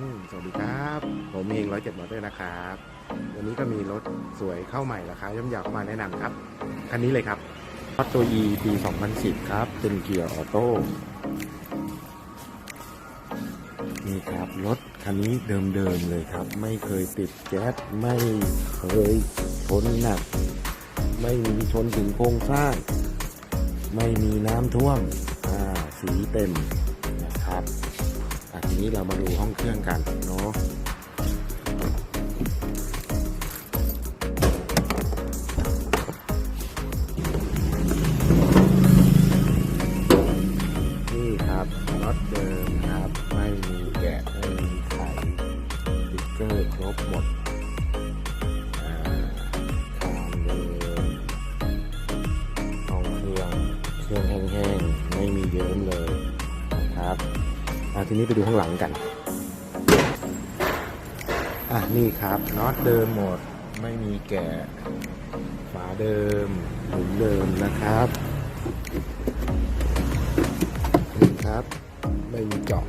อืมสวัสดีครับ ผมเองร้อยเจ็ดมอเตอร์นะครับ วันนี้ก็มีรถสวยเข้าใหม่ราคาย่อมเยาวเข้ามาแนะนำครับ คันนี้เลยครับรถตัว E ปี2010 ครับ เป็นเกียร์ออโต้ นี่ครับ รถคันนี้เดิมๆเลยครับ ไม่เคยติดแก๊สไม่เคยชนหนัก ไม่มีชนถึงโครงสร้าง ไม่มีน้ำท่วม อ่า สีเต็มนะครับ อะทีนี้เรามาดูห้องเครื่องกันเนาะนี่ครับน็อตเดิมครับ ไม่มีแกะไม่มีไขสติ๊กเกอร์ครบหมดอ่าคานเดิมห้องเครื่องเครื่องแห้งๆ ไม่มีเยิ้มเลยนะครับ อะทีนี้ไปดูข้างหลังกันอะนี่ครับน็อตเดิมหมดไม่มีแกะฝาเดิมหมุนเดิมนะครับนี่ครับ ไม่มีเจาะ